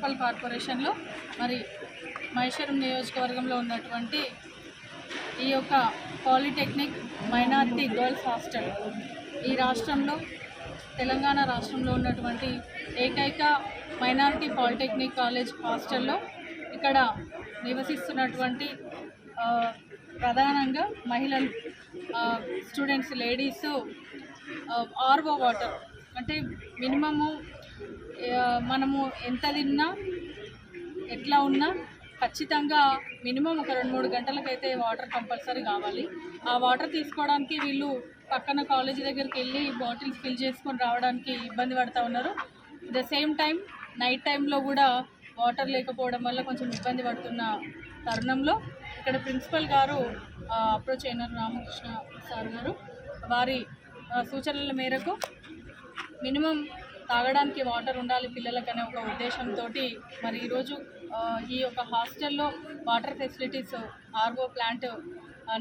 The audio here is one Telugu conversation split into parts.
మున్సిపల్ కార్పొరేషన్లో మరి మహేశ్వరం నియోజకవర్గంలో ఉన్నటువంటి ఈ యొక్క పాలిటెక్నిక్ మైనారిటీ గర్ల్స్ హాస్టల్. ఈ రాష్ట్రంలో తెలంగాణ రాష్ట్రంలో ఉన్నటువంటి ఏకైక మైనారిటీ పాలిటెక్నిక్ కాలేజ్ హాస్టల్లో ఇక్కడ నివసిస్తున్నటువంటి ప్రధానంగా మహిళలు స్టూడెంట్స్ లేడీస్ ఆర్వో వాటర్ అంటే మినిమము మనము ఎంత తిన్నా ఎట్లా ఉన్నా ఖచ్చితంగా మినిమం ఒక రెండు మూడు గంటలకైతే వాటర్ కంపల్సరీ కావాలి. ఆ వాటర్ తీసుకోవడానికి వీళ్ళు పక్కన కాలేజీ దగ్గరికి వెళ్ళి బాటిల్స్ ఫిల్ చేసుకొని రావడానికి ఇబ్బంది పడుతూ ఉన్నారు. ద సేమ్ టైం నైట్ టైంలో కూడా వాటర్ లేకపోవడం వల్ల కొంచెం ఇబ్బంది పడుతున్న తరుణంలో ఇక్కడ ప్రిన్సిపల్ గారు అప్రోచ్ అయినారు రామకృష్ణ సార్ గారు. వారి సూచనల మేరకు మినిమం తాగడానికి వాటర్ ఉండాలి పిల్లలకనే ఒక ఉద్దేశంతో మరి ఈరోజు ఈ యొక్క హాస్టల్లో వాటర్ ఫెసిలిటీస్ ఆర్ఓ ప్లాంట్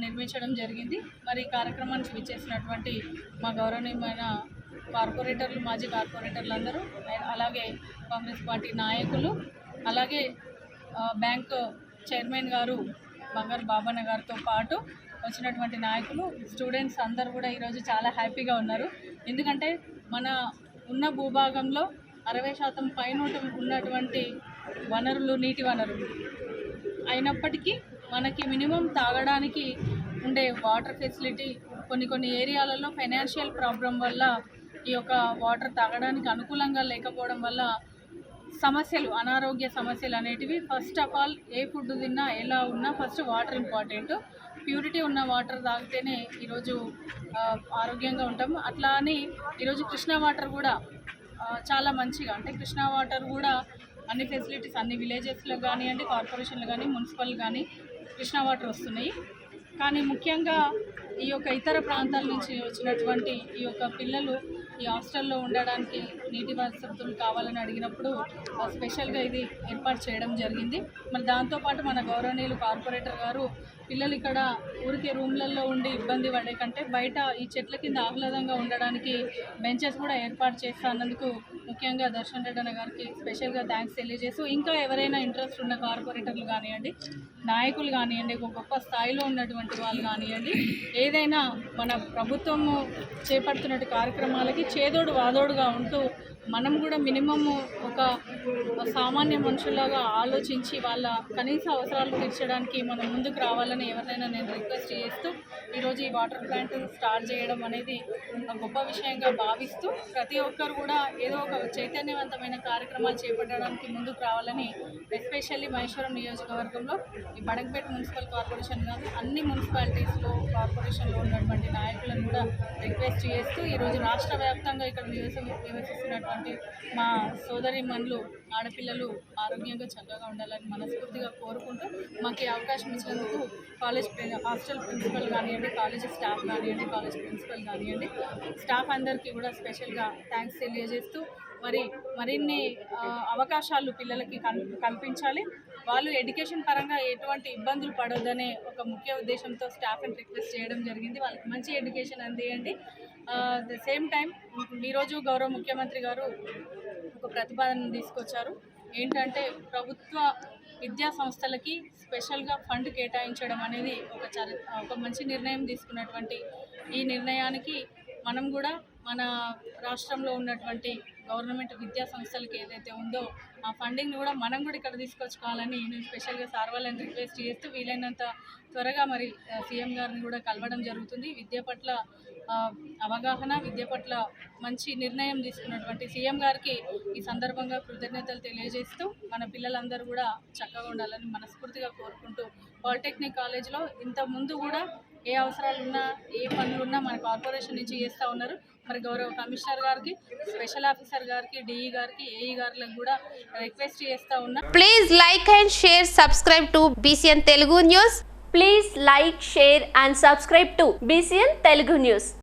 నిర్మించడం జరిగింది. మరి ఈ కార్యక్రమానికి విచ్చేసినటువంటి మా గౌరవనీయమైన కార్పొరేటర్లు మాజీ కార్పొరేటర్లు అందరూ అలాగే కాంగ్రెస్ పార్టీ నాయకులు అలాగే బ్యాంక్ చైర్మన్ గారు బంగారు బాబన్న గారితో పాటు వచ్చినటువంటి నాయకులు స్టూడెంట్స్ అందరూ కూడా ఈరోజు చాలా హ్యాపీగా ఉన్నారు. ఎందుకంటే మన ఉన్న భూభాగంలో అరవై శాతం పైన ఉన్నటువంటి వనరులు నీటి వనరులు. అయినప్పటికీ మనకి మినిమం తాగడానికి ఉండే వాటర్ ఫెసిలిటీ కొన్ని కొన్ని ఏరియాలలో ఫైనాన్షియల్ ప్రాబ్లం వల్ల ఈ యొక్క వాటర్ తాగడానికి అనుకూలంగా లేకపోవడం వల్ల సమస్యలు అనారోగ్య సమస్యలు అనేటివి ఫస్ట్ ఆఫ్ ఆల్ ఏ ఫుడ్ తిన్నా ఎలా ఉన్నా ఫస్ట్ వాటర్ ఇంపార్టెంట్ ప్యూరిటీ ఉన్న వాటర్ తాగితేనే ఈరోజు ఆరోగ్యంగా ఉంటాము. అట్లా అని ఈరోజు కృష్ణా వాటర్ కూడా చాలా మంచిగా అంటే కృష్ణా వాటర్ కూడా అన్ని ఫెసిలిటీస్ అన్ని విలేజెస్లో కానివ్వండి కార్పొరేషన్లు కానీ మున్సిపల్ కానీ కృష్ణా వాటర్ వస్తున్నాయి. కానీ ముఖ్యంగా ఈ యొక్క ఇతర ప్రాంతాల నుంచి వచ్చినటువంటి ఈ యొక్క పిల్లలు ఈ హాస్టల్లో ఉండడానికి నీటి వసతులు కావాలని అడిగినప్పుడు ఆ, స్పెషల్గా ఇది ఏర్పాటు చేయడం జరిగింది. మరి దాంతోపాటు మన గౌరవనీయులు కార్పొరేటర్ గారు పిల్లలు ఇక్కడ ఊరికే రూమ్లలో ఉండి ఇబ్బంది పడే కంటే బయట ఈ చెట్ల కింద ఆహ్లాదంగా ఉండడానికి బెంచెస్ కూడా ఏర్పాటు చేస్తా అన్నందుకు ముఖ్యంగా దర్శన్ రెడ్డి అన్న గారికి స్పెషల్గా థ్యాంక్స్ తెలియజేస్తూ ఇంకా ఎవరైనా ఇంట్రెస్ట్ ఉన్న కార్పొరేటర్లు కానివ్వండి నాయకులు కానివ్వండి ఒక గొప్ప స్థాయిలో ఉన్నటువంటి వాళ్ళు కానివ్వండి ఏదైనా మన ప్రభుత్వము చేపడుతున్నట్టు కార్యక్రమాలకి చేదోడు వాదోడుగా ఉంటూ మనం కూడా మినిమమ్ ఒక సామాన్య మనుషులాగా ఆలోచించి వాళ్ళ కనీస అవసరాలు తీర్చడానికి మనం ముందుకు రావాలని ఎవరినైనా నేను రిక్వెస్ట్ చేస్తూ ఈరోజు ఈ వాటర్ ప్లాంట్ స్టార్ట్ చేయడం అనేది గొప్ప విషయంగా భావిస్తూ ప్రతి ఒక్కరు కూడా ఏదో ఒక చైతన్యవంతమైన కార్యక్రమాలు చేపట్టడానికి ముందుకు రావాలని ఎస్పెషల్లీ మహేశ్వరం నియోజకవర్గంలో ఈ బడంపేట మున్సిపల్ కార్పొరేషన్ కాదు అన్ని మున్సిపాలిటీస్లో కార్పొరేషన్లో ఉన్నటువంటి నాయకులను కూడా రిక్వెస్ట్ చేస్తూ ఈరోజు రాష్ట్ర వ్యాప్తంగా ఇక్కడ నివసి నివసిస్తున్నటువంటి మా సోదరి మనులు ఆడపిల్లలు ఆరోగ్యంగా చక్కగా ఉండాలని మనస్ఫూర్తిగా కోరుకుంటూ మాకు ఈ అవకాశం ఇచ్చినందుకు కాలేజ్ హాస్టల్ ప్రిన్సిపల్ కానివ్వండి కాలేజ్ స్టాఫ్ కానివ్వండి కాలేజ్ ప్రిన్సిపల్ కానివ్వండి స్టాఫ్ అందరికీ కూడా స్పెషల్గా థ్యాంక్స్ తెలియజేస్తూ మరి మరిన్ని అవకాశాలు పిల్లలకి కల్ కల్పించాలి. వాళ్ళు ఎడ్యుకేషన్ పరంగా ఎటువంటి ఇబ్బందులు పడొద్దనే ఒక ముఖ్య ఉద్దేశంతో స్టాఫ్ని రిక్వెస్ట్ చేయడం జరిగింది. వాళ్ళకి మంచి ఎడ్యుకేషన్ అందియండి. ద సేమ్ టైం ఈరోజు గౌరవ ముఖ్యమంత్రి గారు ఒక ప్రతిపాదన తీసుకొచ్చారు. ఏంటంటే ప్రభుత్వ విద్యా సంస్థలకి స్పెషల్గా ఫండ్ కేటాయించడం అనేది ఒక చర ఒక మంచి నిర్ణయం తీసుకున్నటువంటి ఈ నిర్ణయానికి మనం కూడా మన రాష్ట్రంలో ఉన్నటువంటి గవర్నమెంట్ విద్యా సంస్థలకి ఏదైతే ఉందో ఆ ఫండింగ్ కూడా మనం కూడా ఇక్కడ తీసుకొచ్చుకోవాలని నేను స్పెషల్గా సార్ వాళ్ళని రిక్వెస్ట్ చేస్తూ వీలైనంత త్వరగా మరి సీఎం గారిని కూడా కలవడం జరుగుతుంది. విద్య పట్ల అవగాహన విద్య పట్ల మంచి నిర్ణయం తీసుకున్నటువంటి సీఎం గారికి ఈ సందర్భంగా కృతజ్ఞతలు తెలియజేస్తూ మన పిల్లలందరూ కూడా చక్కగా ఉండాలని మనస్ఫూర్తిగా కోరుకుంటూ పాలిటెక్నిక్ కాలేజ్లో ఇంత ముందు కూడా ఏ అవసరాలు ఉన్నా ఏ పనులు ఉన్నా మన కార్పొరేషన్ నుంచి చేస్తూ ఉన్నారు. మరి గౌరవ కమిషనర్ గారికి స్పెషల్ ఆఫీసర్ గారికి డిఈ గారికి ఏఈ గారికి కూడా రిక్వెస్ట్ చేస్తూ ఉన్నా Please like and share, subscribe to BCN Telugu News. Please like, share and subscribe to BCN Telugu News.